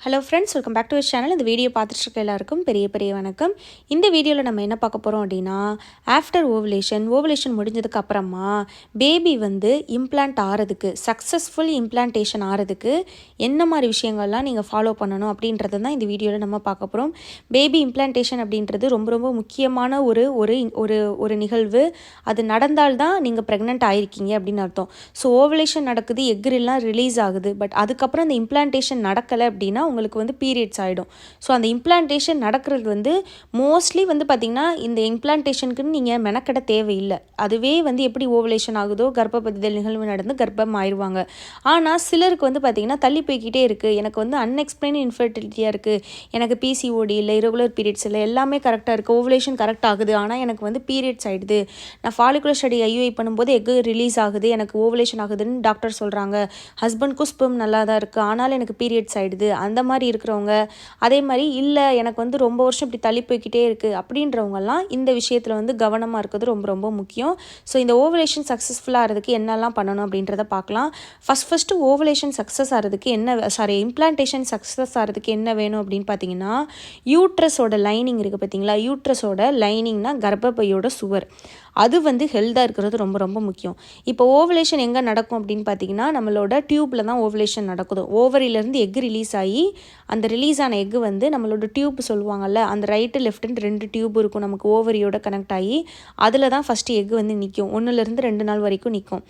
Hello friends welcome back to channel இந்த video பார்த்துட்டு இருக்க எல்லாருக்கும் பெரிய பெரிய வணக்கம். இந்த வீடியோவில் நம்ம என்ன பார்க்க போகிறோம் அப்படின்னா ஆஃப்டர் ஓவலேஷன் ஓவலேஷன் முடிஞ்சதுக்கு அப்புறமா பேபி வந்து இம்ப்ளான்ட் ஆகிறதுக்கு சக்ஸஸ்ஃபுல் இம்ப்ளான்டேஷன் ஆகிறதுக்கு என்ன மாதிரி விஷயங்கள்லாம் நீங்கள் ஃபாலோ பண்ணணும் அப்படின்றது தான் இந்த வீடியோவில் நம்ம பார்க்க போகிறோம் பேபி இம்ப்ளான்டேஷன் அப்படின்றது ரொம்ப ரொம்ப முக்கியமான ஒரு ஒரு ஒரு ஒரு நிகழ்வு. அது நடந்தால்தான் நீங்கள் ப்ரெக்னென்ட் ஆகிருக்கீங்க அப்படின்னு அர்த்தம். ஸோ ஓவலேஷன் நடக்குது எக்ரெல்லாம் ரிலீஸ் ஆகுது பட் அதுக்கப்புறம் அந்த இம்ப்ளான்டேஷன் நடக்கலை அப்படின்னா உங்களுக்கு வந்து பீரியட்ஸ் ஆகிடும் ஸோ அந்த இம்ப்ளான்டேஷன் நடக்கிறது வந்து மோஸ்ட்லி வந்து பார்த்திங்கன்னா இந்த இம்ப்ளான்டேஷனுக்குன்னு நீங்கள் மெனக்கட தேவையில்லை. அதுவே வந்து எப்படி ஓவலேஷன் ஆகுதோ கர்ப்பப்பதிதல் நிகழ்வு நடந்து கர்ப்பம் ஆயிடுவாங்க ஆனால் சிலருக்கு வந்து பார்த்திங்கன்னா தள்ளி போய்கிட்டே இருக்குது எனக்கு வந்து அன்எக்ஸ்பிளைன் இன்ஃபர்டிலிட்டியாக இருக்குது எனக்கு பிசிஓடி இல்லை இரகுலர் பீரியட்ஸ் இல்லை எல்லாமே கரெக்டாக இருக்குது ஓவலேஷன் கரெக்ட் ஆகுது. ஆனால் எனக்கு வந்து பீரியட்ஸ் ஆகிடுது நான் ஃபாலிகுலர் ஸ்டடி ஐயூஐ பண்ணும்போது எக்கு ரிலீஸ் ஆகுது. எனக்கு ஓவலேஷன் ஆகுதுன்னு டாக்டர் சொல்கிறாங்க ஹஸ்பண்ட் ஸ்பெம் நல்லா தான் இருக்குது ஆனாலும் எனக்கு பீரியட்ஸ் ஆகிடுது அந்த மாதிரி இருக்கிறவங்க அதே மாதிரி இல்லை எனக்கு வந்து ரொம்ப வருஷம் இப்படி தள்ளி போய்கிட்டே இருக்குது அப்படின்றவங்கலாம் இந்த விஷயத்தில் வந்து கவனமாக இருக்கிறது ரொம்ப ரொம்ப முக்கியம். ஸோ இந்த ஓவலேஷன் சக்ஸஸ்ஃபுல்லாக ஆகிறதுக்கு என்னெல்லாம் பண்ணணும் அப்படின்றத பார்க்கலாம். ஃபஸ்ட் ஃபஸ்ட்டு ஓவலேஷன் சக்ஸஸ் ஆகிறதுக்கு என்ன சாரி இம்ப்ளான்டேஷன் சக்ஸஸ் ஆகிறதுக்கு என்ன வேணும் அப்படின்னு பார்த்தீங்கன்னா யூட்ரஸோட லைனிங் இருக்குது பார்த்தீங்களா? யூட்ரஸோட லைனிங்னா கர்ப்பப்பையோட சுவர். அது வந்து ஹெல்த்தாக இருக்கிறது ரொம்ப ரொம்ப முக்கியம். இப்போ ஓவலேஷன் எங்கே நடக்கும் அப்படின்னு பார்த்தீங்கன்னா நம்மளோட டியூப்பில் தான் ஓவலேஷன் நடக்குது. ஓவரிலேருந்து எக் ரிலீஸ் ஆகி அந்த ரிலீஸ் ஆன எக் வந்து நம்மளோட டியூப் சொல்லுவாங்கள்ல அந்த ரைட்டு லெஃப்ட்டுன்னு ரெண்டு டியூப் இருக்கும் நமக்கு ஓவரியோட கனெக்ட் ஆகி அதில் தான் ஃபஸ்ட்டு எக் வந்து நிற்கும் ஒன்றுலேருந்து ரெண்டு நாள் வரைக்கும் நிற்கும்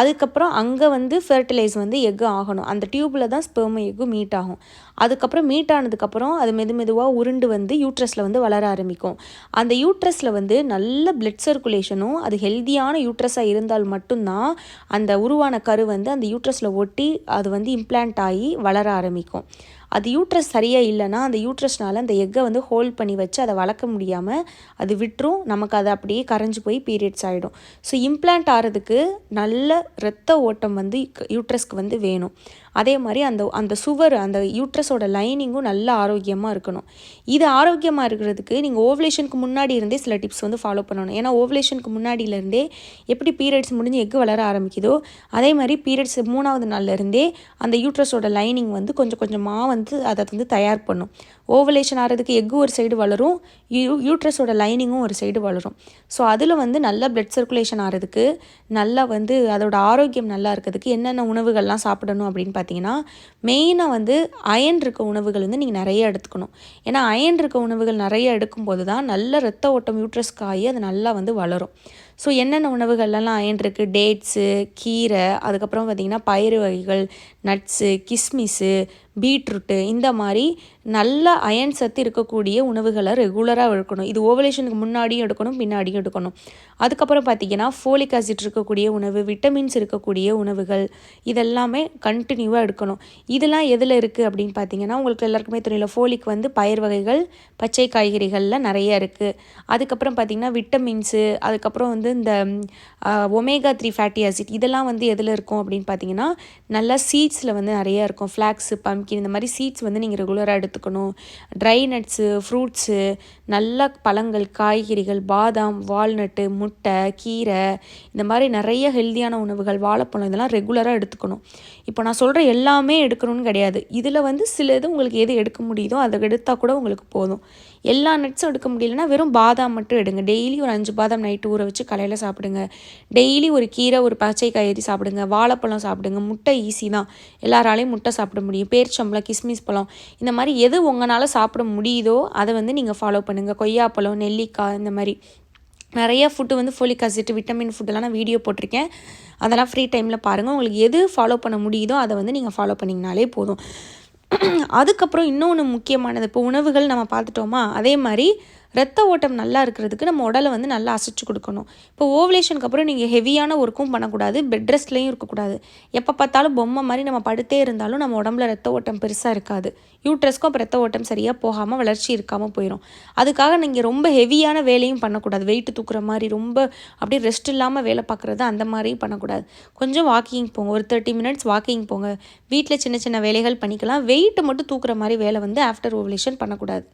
அதுக்கப்புறம் அங்கே வந்து ஃபெர்டிலைஸ் வந்து எக்கு ஆகணும். அந்த டியூப்பில் தான் ஸ்பெர்ம எக்கு மீட் ஆகும். அதுக்கப்புறம் மீட் ஆனதுக்கப்புறம் அது மெது மெதுவாக உருண்டு வந்து யூட்ரஸில் வந்து வளர ஆரம்பிக்கும். அந்த யூட்ரஸில் வந்து நல்ல பிளட் சர்க்குலேஷனும் அது ஹெல்த்தியான யூட்ரஸாக இருந்தால் மட்டும்தான் அந்த உருவான கரு வந்து அந்த யூட்ரஸில் ஒட்டி அது வந்து இம்ப்ளான்ட் ஆகி வளர ஆரம்பிக்கும். அது யூட்ரஸ் சரியாக இல்லைன்னா அந்த யூட்ரஸ்னால் அந்த எக்கை வந்து ஹோல்ட் பண்ணி வச்சு அதை வளர்க்க முடியாமல் அது விட்டுரும். நமக்கு அது அப்படியே கரைஞ்சி போய் பீரியட்ஸ் ஆகிடும் ஸோ இம்ப்ளான்ட் ஆகிறதுக்கு நல்ல இரத்த ஓட்டம் வந்து யூட்ரஸ்க்கு வந்து வேணும். அதே மாதிரி அந்த அந்த சுவர் அந்த யூட்ரஸோட லைனிங்கும் நல்ல ஆரோக்கியமாக இருக்கணும். இது ஆரோக்கியமாக இருக்கிறதுக்கு நீங்கள் ஓவலேஷனுக்கு முன்னாடி இருந்தே சில டிப்ஸ் வந்து ஃபாலோ பண்ணணும். ஏன்னா ஓவலேஷனுக்கு முன்னாடியிலேருந்தே எப்படி பீரியட்ஸ் முடிஞ்சு எக்கு வளர ஆரம்பிக்குதோ அதே மாதிரி பீரியட்ஸ் மூணாவது நாள்லேருந்தே அந்த யூட்ரஸோட லைனிங் வந்து கொஞ்சம் கொஞ்சமாக வந்து அதை வந்து தயார் பண்ணும். ஓவலேஷன் ஆகிறதுக்கு எக்கு ஒரு சைடு வளரும் யூ யூட்ரஸோட லைனிங்கும் ஒரு சைடு வளரும். ஸோ அதில் வந்து நல்ல பிளட் சர்க்குலேஷன் ஆகிறதுக்கு நல்லா வந்து அதோட ஆரோக்கியம் நல்லா இருக்கிறதுக்கு என்னென்ன உணவுகள்லாம் சாப்பிடணும் அப்படின்னு பார்த்தீங்கன்னா மெயினாக வந்து அயன் இருக்க உணவுகள் வந்து நீங்கள் நிறைய எடுத்துக்கணும். ஏன்னா அயன் இருக்க உணவுகள் நிறைய எடுக்கும்போது தான் நல்ல ரத்த ஓட்டம் யூட்ரஸ்க்கு ஆகி அது நல்லா வந்து வளரும். ஸோ என்னென்ன உணவுகள்லாம் அயன்ருக்கு இருக்குது டேட்ஸு கீரை அதுக்கப்புறம் பார்த்திங்கன்னா பயிறு வகைகள் நட்ஸு கிஸ்மிஸு பீட்ரூட்டு இந்த மாதிரி நல்ல அயன் சத்து இருக்கக்கூடிய உணவுகளை ரெகுலராக எடுக்கணும் இது ஓவலேஷனுக்கு முன்னாடியும் எடுக்கணும் பின்னாடியும் எடுக்கணும். அதுக்கப்புறம் பார்த்திங்கன்னா ஃபோலிக் ஆசிட் இருக்கக்கூடிய உணவு விட்டமின்ஸ் இருக்கக்கூடிய உணவுகள் இதெல்லாமே கண்டினியூவாக எடுக்கணும். இதெல்லாம் எதில் இருக்குது அப்படின்னு பார்த்தீங்கன்னா உங்களுக்கு எல்லாருக்குமே தெரியல ஃபோலிக் வந்து பயிர் வகைகள் பச்சை காய்கறிகளில் நிறைய இருக்குது அதுக்கப்புறம் பார்த்திங்கன்னா விட்டமின்ஸு அதுக்கப்புறம் வந்து இந்த ஒமேகா த்ரீ ஃபேட்டி ஆசிட் இதெல்லாம் வந்து எதில் இருக்கும் அப்படின்னு பார்த்தீங்கன்னா நல்லா சீட்ஸில் வந்து நிறையா இருக்கும். ஃப்ளாக்ஸு பம்கின் இந்த மாதிரி சீட்ஸ் வந்து நீங்கள் ரெகுலராக எடுத்துக்கணும். ட்ரை நட்ஸு ஃப்ரூட்ஸு நல்ல பழங்கள் காய்கறிகள் பாதாம் வால்நட்டு முட்டை கீரை இந்த மாதிரி நிறைய ஹெல்த்தியான உணவுகள் வாழைப்பழம் இதெல்லாம் ரெகுலராக எடுத்துக்கணும். இப்போ நான் சொல்கிற எல்லாமே எடுக்கணும்னு கிடையாது. இதில் வந்து சில இது உங்களுக்கு எது எடுக்க முடியுதோ அதை எடுத்தால் கூட உங்களுக்கு போதும். எல்லா நட்ஸும் எடுக்க முடியலன்னா வெறும் பாதாம் மட்டும் எடுங்க. டெய்லி ஒரு அஞ்சு பாதாம் நைட்டு ஊற வச்சு காலையில் சாப்பிடுங்க. டெய்லி ஒரு கீரை ஒரு பச்சை காய்கறி சாப்பிடுங்க. வாழைப்பழம் சாப்பிடுங்க. முட்டை ஈஸி தான். எல்லாராலையும் முட்டை சாப்பிட முடியும். பேரிச்சம்பளம் கிஸ்மிஸ் பழம் இந்த மாதிரி எது உங்களால் சாப்பிட முடியுதோ அதை வந்து நீங்கள் ஃபாலோ பண்ணுங்கள் கொய்யாப்பழம் நெல்லிக்காய் இந்த மாதிரி. நிறைய ஃபுட்டு வந்து ஃபோலிக் ஆசிட் விட்டமின் ஃபுட்டெல்லாம் நான் வீடியோ போட்டிருக்கேன். அதெல்லாம் ஃப்ரீ டைமில் பாருங்கள் உங்களுக்கு எது ஃபாலோ பண்ண முடியுதோ அதை வந்து நீங்கள் ஃபாலோ பண்ணிங்கனாலே போதும். அதுக்கப்புறம் இன்னொன்று முக்கியமானது. இப்போ உணவுகள் நம்ம பார்த்துட்டோமா? அதே மாதிரி ரத்த ஓட்டம் நல்லா இருக்கிறதுக்கு நம்ம உடலை வந்து நல்லா அசைச்சு கொடுக்கணும். இப்போ ஓவலேஷனுக்கு அப்புறம் நீங்கள் ஹெவியான ஒர்க்கும் பண்ணக்கூடாது பெட் ரெஸ்ட்லேயும் இருக்கக்கூடாது. எப்போ பார்த்தாலும் பொம்மை மாதிரி நம்ம படுத்தே இருந்தாலும் நம்ம உடம்புல ரத்த ஓட்டம் பெருசாக இருக்காது. யூட்ரஸ்க்கும் அப்போ ரத்த ஓட்டம் சரியாக போகாமல் வளர்ச்சி இருக்காமல் போயிடும் அதுக்காக நீங்கள் ரொம்ப ஹெவியான வேலையும் பண்ணக்கூடாது. வெயிட் தூக்குற மாதிரி ரொம்ப அப்படியே ரெஸ்ட் இல்லாமல் வேலை பார்க்குறது அந்த மாதிரியும் பண்ணக்கூடாது. கொஞ்சம் வாக்கிங் போங்க. ஒரு தேர்ட்டி மினிட்ஸ் வாக்கிங் போங்க. வீட்டில் சின்ன சின்ன வேலைகள் பண்ணிக்கலாம். வெயிட்டை மட்டும் தூக்குற மாதிரி வேலை வந்து ஆஃப்டர் ஓவலேஷன் பண்ணக்கூடாது.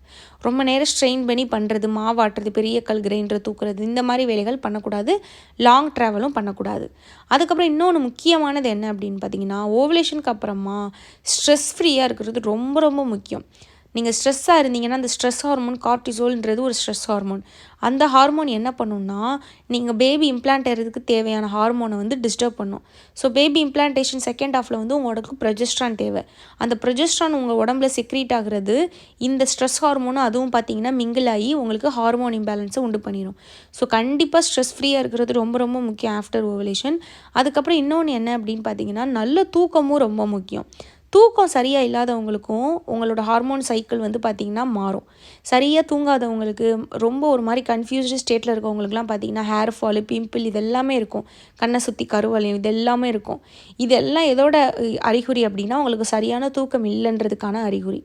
ரொம்ப நேரம் ஸ்ட்ரெயின் பண்ணி பண்ணுற பண்ணுறது மாவாட்டுறது பெரிய கல் கிரைண்டர் தூக்குறது இந்த மாதிரி வேலைகள் பண்ணக்கூடாது. லாங் ட்ராவலும் பண்ணக்கூடாது. அதுக்கப்புறம் இன்னொன்று முக்கியமானது என்ன அப்படின்னு பார்த்தீங்கன்னா ஓவலேஷனுக்கு அப்புறமா ஸ்ட்ரெஸ் ஃப்ரீயாக இருக்கிறது ரொம்ப ரொம்ப முக்கியம். நீங்கள் ஸ்ட்ரெஸ்ஸாக இருந்தீங்கன்னா அந்த ஸ்ட்ரெஸ் ஹார்மோன் கார்டிசோல்ன்றது ஒரு ஸ்ட்ரெஸ் ஹார்மோன். அந்த ஹார்மோன் என்ன பண்ணுன்னா நீங்கள் பேபி இம்ப்ளான்ட் ஆகிறதுக்கு தேவையான ஹார்மோனை வந்து டிஸ்டர்ப் பண்ணும். ஸோ பேபி இம்ப்ளான்டேஷன் செகண்ட் ஹாஃபில் வந்து உங்களோட ப்ரொஜெஸ்ட்ரான் தேவை. அந்த ப்ரொஜெஸ்ட்ரான் உங்கள் உடம்புல செக்ரீட் ஆகிறது இந்த ஸ்ட்ரெஸ் ஹார்மோனும் அதுவும் பார்த்தீங்கன்னா மிங்கிள் ஆகி உங்களுக்கு ஹார்மோன் இம்பேலன்ஸை உண்டு பண்ணிடும் ஸோ கண்டிப்பாக ஸ்ட்ரெஸ் ஃப்ரீயாக இருக்கிறது ரொம்ப ரொம்ப முக்கியம் ஆஃப்டர் ஓவலேஷன் அதுக்கப்புறம் இன்னொன்று என்ன அப்படின்னு பார்த்தீங்கன்னா நல்ல தூக்கமும் ரொம்ப முக்கியம். தூக்கம் சரியாக இல்லாதவங்களுக்கும் உங்களோட ஹார்மோன் சைக்கிள் வந்து பார்த்திங்கன்னா மாறும். சரியாக தூங்காதவங்களுக்கு ரொம்ப ஒரு மாதிரி கன்ஃபியூஸ்டு ஸ்டேட்டில் இருக்கவங்களுக்குலாம் பார்த்திங்கன்னா ஹேர் ஃபாலு பிம்பிள் இது எல்லாமே இருக்கும். கண்ணை சுற்றி கருவலையும் இதெல்லாமே இருக்கும். இதெல்லாம் எதோட அறிகுறி அப்படின்னா உங்களுக்கு சரியான தூக்கம் இல்லைன்றதுக்கான அறிகுறி.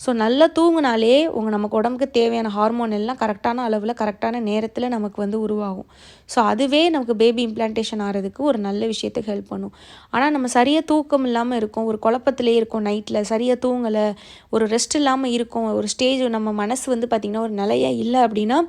ஸோ நல்லா தூங்கினாலே உங்கள் நமக்கு உடம்புக்கு தேவையான ஹார்மோன் எல்லாம் கரெக்டான அளவில் கரெக்டான நேரத்தில் நமக்கு வந்து உருவாகும். ஸோ அதுவே நமக்கு பேபி இம்ப்ளான்டேஷன் ஆகிறதுக்கு ஒரு நல்ல விஷயத்துக்கு ஹெல்ப் பண்ணும். ஆனால் நம்ம சரியாக தூக்கம் இல்லாமல் இருக்கும் ஒரு குழப்பத்திலே இருக்கும் நைட்டில் சரியாக தூங்கலை ஒரு ரெஸ்ட் இல்லாமல் இருக்கும் ஒரு ஸ்டேஜ் நம்ம மனசு வந்து பார்த்திங்கன்னா ஒரு நிலையாக இல்லை அப்படின்னா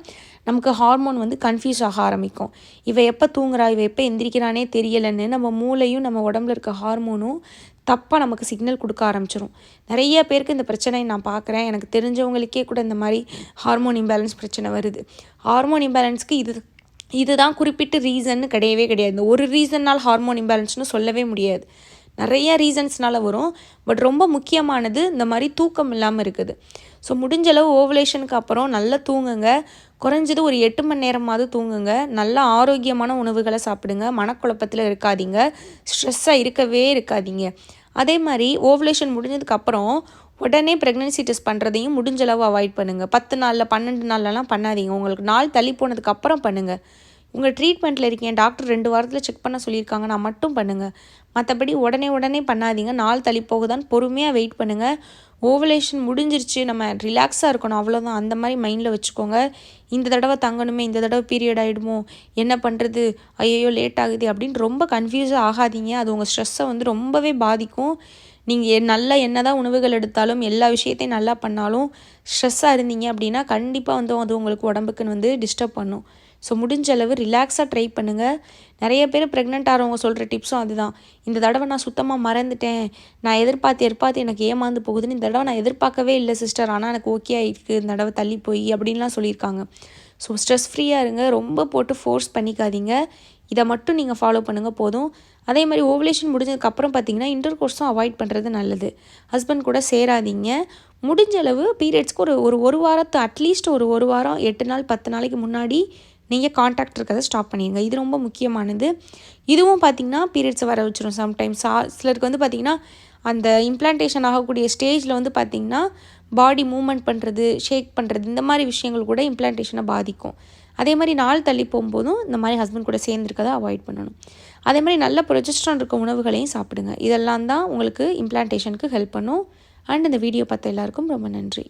நமக்கு ஹார்மோன் வந்து கன்ஃபியூஸ் ஆக ஆரம்பிக்கும். இவ எப்போ தூங்குறா இவ எப்போ எந்திரிக்கிறானே தெரியலைன்னு நம்ம மூளையும் நம்ம உடம்புல இருக்க ஹார்மோனும் தப்பாக நமக்கு சிக்னல் கொடுக்க ஆரம்பிச்சிடும் நிறைய பேருக்கு இந்த பிரச்சனை நான் பார்க்குறேன். எனக்கு தெரிஞ்சவங்களுக்கே கூட இந்த மாதிரி ஹார்மோன் இம்பேலன்ஸ் பிரச்சனை வருது. ஹார்மோன் இம்பேலன்ஸ்க்கு இது இதுதான் குறிப்பிட்ட ரீசன்னு கிடையவே கிடையாது. இந்த ஒரு ரீசன்னால் ஹார்மோன் இம்பேலன்ஸ்னு சொல்லவே முடியாது. நிறைய ரீசன்ஸ்னால் வரும். பட் ரொம்ப முக்கியமானது இந்த மாதிரி தூக்கம் இல்லாமல் இருக்குது. ஸோ முடிஞ்சளவு ஓவலேஷனுக்கு அப்புறம் நல்லா தூங்குங்க. குறைஞ்சது ஒரு எட்டு மணி நேரமாவது தூங்குங்க. நல்ல ஆரோக்கியமான உணவுகளை சாப்பிடுங்க. மனக்குழப்பத்தில் இருக்காதீங்க. ஸ்ட்ரெஸ்ஸாக இருக்கவே இருக்காதீங்க. அதே மாதிரி ஓவலேஷன் முடிஞ்சதுக்கப்புறம் உடனே ப்ரெக்னென்சி டெஸ்ட் பண்ணுறதையும் முடிஞ்சளவு அவாய்ட் பண்ணுங்கள் பத்து நாளில் பன்னெண்டு நாள்லலாம் பண்ணாதீங்க. உங்களுக்கு நாள் தள்ளி போனதுக்கப்புறம் பண்ணுங்கள் உங்கள் ட்ரீட்மெண்ட்டில் இருக்கேன் டாக்டர் ரெண்டு வாரத்தில் செக் பண்ண சொல்லியிருக்காங்க நான் மட்டும் பண்ணுங்கள் மற்றபடி உடனே உடனே பண்ணாதீங்க. நாள் தள்ளி போகுதான் பொறுமையாக வெயிட் பண்ணுங்கள் ஓவலேஷன் முடிஞ்சிருச்சு நம்ம ரிலாக்ஸாக இருக்கணும் அவ்வளோதான் அந்த மாதிரி மைண்டில் வச்சுக்கோங்க. இந்த தடவை தங்கணுமே இந்த தடவை பீரியட் ஆகிடுமோ என்ன பண்ணுறது ஐயோ லேட் ஆகுது அப்படின்னு ரொம்ப கன்ஃபியூஸாக ஆகாதீங்க. அது உங்கள் ஸ்ட்ரெஸ்ஸை வந்து ரொம்பவே பாதிக்கும். நீங்கள் நல்லா என்ன தான் உணவுகள் எடுத்தாலும் எல்லா விஷயத்தையும் நல்லா பண்ணாலும் ஸ்ட்ரெஸ்ஸாக இருந்தீங்க அப்படின்னா கண்டிப்பாக வந்து அது உங்களுக்கு உடம்புக்குன்னு வந்து டிஸ்டர்ப் பண்ணும். ஸோ முடிஞ்ச அளவு ரிலாக்ஸாக ட்ரை பண்ணுங்கள் நிறைய பேர் ப்ரெக்னென்ட் ஆகிறவங்க சொல்கிற டிப்ஸும் அதுதான். இந்த தடவை நான் சுத்தமாக மறந்துட்டேன். நான் எதிர்பார்த்து எதிர்பார்த்து எனக்கு ஏமாந்து போகுதுன்னு இந்த தடவை நான் எதிர்பார்க்கவே இல்லை சிஸ்டர் ஆனால் எனக்கு ஓகே ஆகிருக்கு இந்த தடவை தள்ளி போய் அப்படின்லாம் சொல்லியிருக்காங்க. ஸோ ஸ்ட்ரெஸ் ஃப்ரீயாக இருங்க. ரொம்ப போட்டு ஃபோர்ஸ் பண்ணிக்காதீங்க. இதை மட்டும் நீங்கள் ஃபாலோ பண்ணுங்கள் போதும். அதே மாதிரி ஓவலேஷன் முடிஞ்சதுக்கப்புறம் பார்த்தீங்கன்னா இன்டர் கோர்ஸும் அவாய்ட் பண்ணுறது நல்லது. ஹஸ்பண்ட் கூட சேராதீங்க. முடிஞ்ச அளவு பீரியட்ஸ்க்கு ஒரு ஒரு ஒரு வாரத்து அட்லீஸ்ட் ஒரு ஒரு வாரம் எட்டு நாள் பத்து நாளைக்கு முன்னாடி நீங்கள் காண்டாக்ட் இருக்கிறத ஸ்டாப் பண்ணிடுங்க இது ரொம்ப முக்கியமானது. இதுவும் பார்த்திங்கன்னா பீரியட்ஸை வர வச்சிடும் சம்டைம்ஸ் சிலருக்கு வந்து பார்த்திங்கன்னா அந்த இம்ப்ளான்டேஷன் ஆகக்கூடிய ஸ்டேஜில் வந்து பார்த்திங்கன்னா பாடி மூமெண்ட் பண்ணுறது ஷேக் பண்ணுறது இந்த மாதிரி விஷயங்கள் கூட இம்ப்ளான்டேஷனை பாதிக்கும். அதே மாதிரி நாள் தள்ளி போகும்போதும் இந்த மாதிரி ஹஸ்பண்ட் கூட சேர்ந்துருக்கதை அவாய்ட் பண்ணணும். அதே மாதிரி நல்ல ப்ரொஜெஸ்ட்ரான் இருக்க உணவுகளையும் சாப்பிடுங்க. இதெல்லாம் தான் உங்களுக்கு இம்ப்ளான்டேஷனுக்கு ஹெல்ப் பண்ணும். அண்ட் இந்த வீடியோ பார்த்த எல்லாருக்கும் ரொம்ப நன்றி.